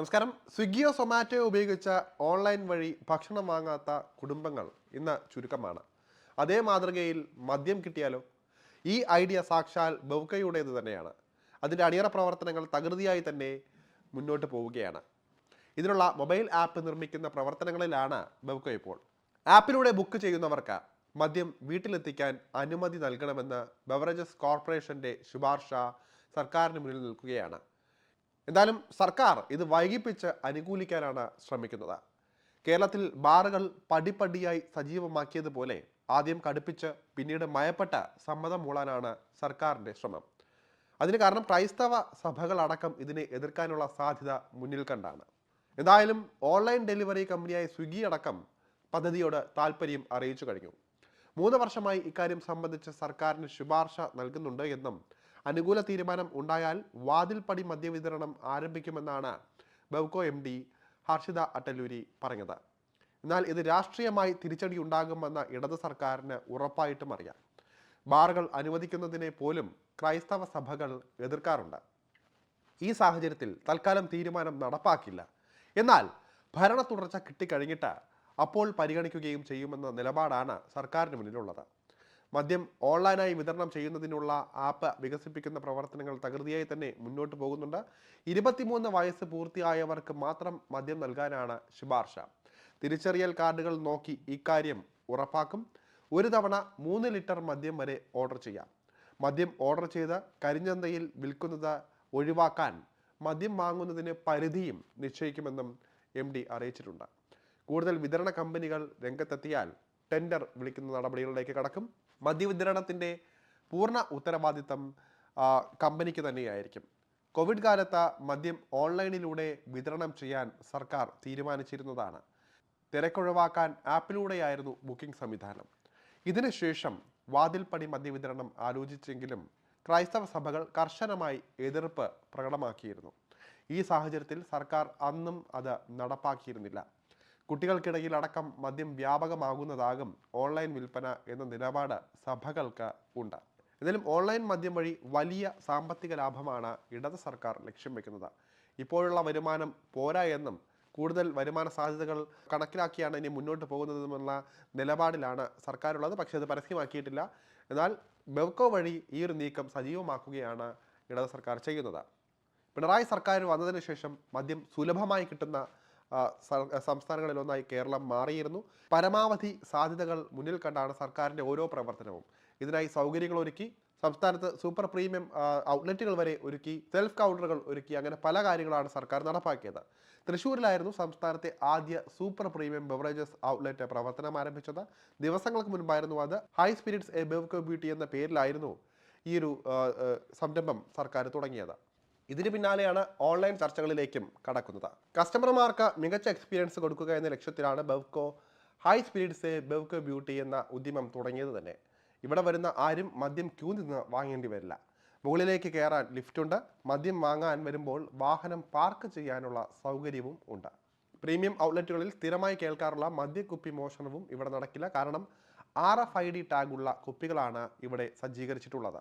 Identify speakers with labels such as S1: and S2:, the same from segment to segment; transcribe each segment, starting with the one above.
S1: നമസ്കാരം. സ്വിഗ്ഗിയോ സൊമാറ്റോയോ ഉപയോഗിച്ച ഓൺലൈൻ വഴി ഭക്ഷണം വാങ്ങാത്ത കുടുംബങ്ങൾ ഇന്ന് ചുരുക്കമാണ്. അതേ മാതൃകയിൽ മദ്യം കിട്ടിയാലോ? ഈ ഐഡിയ സാക്ഷാൽ ബൗക്കയുടേത് തന്നെയാണ്. അതിന്റെ അടിയറ പ്രവർത്തനങ്ങൾ തകൃതിയായി തന്നെ മുന്നോട്ട് പോവുകയാണ്. ഇതിനുള്ള മൊബൈൽ ആപ്പ് നിർമ്മിക്കുന്ന പ്രവർത്തനങ്ങളിലാണ് ബൗക്ക ഇപ്പോൾ. ആപ്പിലൂടെ ബുക്ക് ചെയ്യുന്നവർക്ക് മദ്യം വീട്ടിലെത്തിക്കാൻ അനുമതി നൽകണമെന്ന് ബവറേജസ് കോർപ്പറേഷന്റെ ശുപാർശ സർക്കാരിന് മുന്നിൽ നിൽക്കുകയാണ്. എന്തായാലും സർക്കാർ ഇത് വൈകിപ്പിച്ച് അനുകൂലിക്കാനാണ് ശ്രമിക്കുന്നത്. കേരളത്തിൽ ബാറുകൾ പടിപ്പടിയായി സജീവമാക്കിയതുപോലെ ആദ്യം കടുപ്പിച്ച് പിന്നീട് മയപ്പെട്ട സമ്മതം മൂളാനാണ് സർക്കാരിന്റെ ശ്രമം. അതിന് കാരണം ക്രൈസ്തവ സഭകളടക്കം ഇതിനെ എതിർക്കാനുള്ള സാധ്യത മുന്നിൽ കണ്ടാണ്. എന്തായാലും ഓൺലൈൻ ഡെലിവറി കമ്പനിയായ സ്വിഗ്ഗി അടക്കം പദ്ധതിയോട് താല്പര്യം അറിയിച്ചു കഴിഞ്ഞു. മൂന്ന് വർഷമായി ഇക്കാര്യം സംബന്ധിച്ച് സർക്കാരിന് ശുപാർശ നൽകുന്നുണ്ട് എന്നും അനുകൂല തീരുമാനം ഉണ്ടായാൽ വാതിൽപ്പടി മദ്യവിതരണം ആരംഭിക്കുമെന്നാണ് ബെവ്കോ എം ഡി ഹർഷിത അട്ടല്ലൂരി പറഞ്ഞത്. എന്നാൽ ഇത് രാഷ്ട്രീയമായി തിരിച്ചടി ഉണ്ടാകുമെന്ന ഇടത് സർക്കാരിന് ഉറപ്പായിട്ടും അറിയാം. ബാറുകൾ അനുവദിക്കുന്നതിനെ പോലും ക്രൈസ്തവ സഭകൾ എതിർക്കാറുണ്ട്. ഈ സാഹചര്യത്തിൽ തൽക്കാലം തീരുമാനം നടപ്പാക്കില്ല. എന്നാൽ ഭരണ തുടർച്ച കിട്ടിക്കഴിഞ്ഞിട്ട് അപ്പോൾ പരിഗണിക്കുകയും ചെയ്യുമെന്ന നിലപാടാണ് സർക്കാരിന് മുന്നിലുള്ളത്. മദ്യം ഓൺലൈനായി വിതരണം ചെയ്യുന്നതിനുള്ള ആപ്പ് വികസിപ്പിക്കുന്ന പ്രവർത്തനങ്ങൾ തകൃതിയായി തന്നെ മുന്നോട്ട് പോകുന്നുണ്ട്. ഇരുപത്തിമൂന്ന് വയസ്സ് പൂർത്തിയായവർക്ക് മാത്രം മദ്യം നൽകാനാണ് ശുപാർശ. തിരിച്ചറിയൽ കാർഡുകൾ നോക്കി ഇക്കാര്യം ഉറപ്പാക്കും. ഒരു തവണ മൂന്ന് ലിറ്റർ മദ്യം വരെ ഓർഡർ ചെയ്യാം. മദ്യം ഓർഡർ ചെയ്ത് കരിഞ്ചന്തയിൽ വിൽക്കുന്നത് ഒഴിവാക്കാൻ മദ്യം വാങ്ങുന്നതിന് പരിധിയും നിശ്ചയിക്കുമെന്നും എം ഡി അറിയിച്ചിട്ടുണ്ട്. കൂടുതൽ വിതരണ കമ്പനികൾ രംഗത്തെത്തിയാൽ ടെൻഡർ വിളിക്കുന്ന നടപടികളിലേക്ക് കടക്കും. മദ്യവിതരണത്തിന്റെ പൂർണ ഉത്തരവാദിത്തം കമ്പനിക്ക് തന്നെയായിരിക്കും. കോവിഡ് കാലത്ത് മദ്യം ഓൺലൈനിലൂടെ വിതരണം ചെയ്യാൻ സർക്കാർ തീരുമാനിച്ചിരുന്നതാണ്. തിരക്കൊഴിവാക്കാൻ ആപ്പിലൂടെയായിരുന്നു ബുക്കിംഗ് സംവിധാനം. ഇതിനുശേഷം വാതിൽപ്പടി മദ്യവിതരണം ആലോചിച്ചെങ്കിലും ക്രൈസ്തവ സഭകൾ കർശനമായി എതിർപ്പ് പ്രകടമാക്കിയിരുന്നു. ഈ സാഹചര്യത്തിൽ സർക്കാർ അന്നും അത് നടപ്പാക്കിയിരുന്നില്ല. കുട്ടികൾക്കിടയിൽ അടക്കം മദ്യം വ്യാപകമാകുന്നതാകും ഓൺലൈൻ വിൽപ്പന എന്ന നിലപാട് സഭകൾക്ക് ഉണ്ട്. എന്നാലും ഓൺലൈൻ മദ്യം വഴി വലിയ സാമ്പത്തിക ലാഭമാണ് ഇടത് സർക്കാർ ലക്ഷ്യം വെക്കുന്നത്. ഇപ്പോഴുള്ള വരുമാനം പോരാ എന്നും കൂടുതൽ വരുമാന സാധ്യതകൾ കണക്കിലാക്കിയാണ് ഇനി മുന്നോട്ട് പോകുന്നതെന്നുള്ള നിലപാടിലാണ് സർക്കാരുള്ളത്. പക്ഷേ അത് പരസ്യമാക്കിയിട്ടില്ല. എന്നാൽ ബെവ്കോ വഴി ഈ ഒരു നീക്കം സജീവമാക്കുകയാണ് ഇടത് സർക്കാർ ചെയ്യുന്നത്. പിണറായി സർക്കാർ വന്നതിന് ശേഷം മദ്യം സുലഭമായി കിട്ടുന്ന സംസ്ഥാനങ്ങളിലൊന്നായി കേരളം മാറിയിരുന്നു. പരമാവധി സാധ്യതകൾ മുന്നിൽ കണ്ടാണ് സർക്കാരിന്റെ ഓരോ പ്രവർത്തനവും. ഇതിനായി സൗകര്യങ്ങൾ ഒരുക്കി സംസ്ഥാനത്ത് സൂപ്പർ പ്രീമിയം ഔട്ട്ലെറ്റുകൾ വരെ ഒരുക്കി സെൽഫ് കൗണ്ടറുകൾ ഒരുക്കി അങ്ങനെ പല കാര്യങ്ങളാണ് സർക്കാർ നടപ്പാക്കിയത്. തൃശ്ശൂരിലായിരുന്നു സംസ്ഥാനത്തെ ആദ്യ സൂപ്പർ പ്രീമിയം ബെവറേജസ് ഔട്ട്ലെറ്റ് പ്രവർത്തനം ആരംഭിച്ചത്. ദിവസങ്ങൾക്ക് മുൻപായിരുന്നു അത്. High spirits a Bevco beauty എന്ന പേരിലായിരുന്നു ഈ ഒരു സംരംഭം സർക്കാർ തുടങ്ങിയത്. ഇതിന് പിന്നാലെയാണ് ഓൺലൈൻ ചർച്ചകളിലേക്കും കടക്കുന്നത്. കസ്റ്റമർമാർക്ക് മികച്ച എക്സ്പീരിയൻസ് കൊടുക്കുക എന്ന ലക്ഷ്യത്തിലാണ് Bevco high speeds Bevco beauty എന്ന ഉദ്യമം തുടങ്ങിയത് തന്നെ. ഇവിടെ വരുന്ന ആരും മദ്യം ക്യൂ നിന്ന് വാങ്ങേണ്ടി വരില്ല. മുകളിലേക്ക് കയറാൻ ലിഫ്റ്റുണ്ട് മദ്യം വാങ്ങാൻ വരുമ്പോൾ വാഹനം പാർക്ക് ചെയ്യാനുള്ള സൗകര്യവും ഉണ്ട്. പ്രീമിയം ഔട്ട്ലെറ്റുകളിൽ സ്ഥിരമായി കേൾക്കാറുള്ള മദ്യക്കുപ്പി മോഷണവും ഇവിടെ നടക്കില്ല. കാരണം ആർ എഫ് ഐ ഡി ടാഗുള്ള കുപ്പികളാണ് ഇവിടെ സജ്ജീകരിച്ചിട്ടുള്ളത്.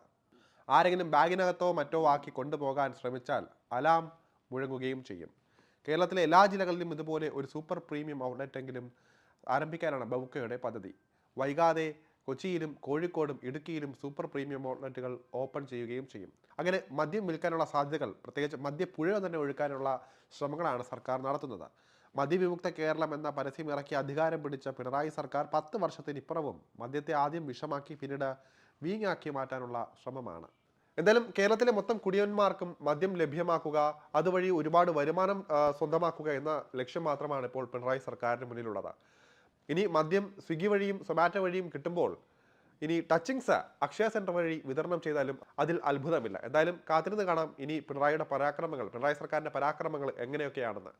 S1: ആരെങ്കിലും ബാഗിനകത്തോ മറ്റോ ആക്കി കൊണ്ടുപോകാൻ ശ്രമിച്ചാൽ അലാം മുഴങ്ങുകയും ചെയ്യും. കേരളത്തിലെ എല്ലാ ജില്ലകളിലും ഇതുപോലെ ഒരു സൂപ്പർ പ്രീമിയം ഔട്ട്ലെറ്റ് എങ്കിലും ആരംഭിക്കാനാണ് ബൗക്കയുടെ പദ്ധതി. വൈകാതെ കൊച്ചിയിലും കോഴിക്കോടും ഇടുക്കിയിലും സൂപ്പർ പ്രീമിയം ഔട്ട്ലെറ്റുകൾ ഓപ്പൺ ചെയ്യുകയും ചെയ്യും. അങ്ങനെ മദ്യം വിൽക്കാനുള്ള സാധ്യതകൾ പ്രത്യേകിച്ച് മദ്യപ്പുഴ തന്നെ ഒഴുക്കാനുള്ള ശ്രമങ്ങളാണ് സർക്കാർ നടത്തുന്നത്. മദ്യവിമുക്ത കേരളം എന്ന പരസ്യം ഇറക്കി അധികാരം പിടിച്ച പിണറായി സർക്കാർ പത്ത് വർഷത്തിനിപ്പുറവും മദ്യത്തെ ആദ്യം വിഷമാക്കി പിന്നീട് വീങ്ങാക്കി മാറ്റാനുള്ള ശ്രമമാണ്. എന്തായാലും കേരളത്തിലെ മൊത്തം കുടിയന്മാർക്കും മദ്യം ലഭ്യമാക്കുക അതുവഴി ഒരുപാട് വരുമാനം സ്വന്തമാക്കുക എന്ന ലക്ഷ്യം മാത്രമാണ് ഇപ്പോൾ പിണറായി സർക്കാരിന് മുന്നിലുള്ളത്. ഇനി മദ്യം സ്വിഗ്ഗി വഴിയും സൊമാറ്റോ വഴിയും കിട്ടുമ്പോൾ ഇനി ടച്ചിങ്സ് അക്ഷയ സെന്റർ വഴി വിതരണം ചെയ്താലും അതിൽ അത്ഭുതമില്ല. എന്തായാലും കാത്തിരുന്ന് കാണാം ഇനി പിണറായിയുടെ പരാക്രമങ്ങൾ പിണറായി സർക്കാരിന്റെ പരാക്രമങ്ങൾ എങ്ങനെയൊക്കെയാണെന്ന്.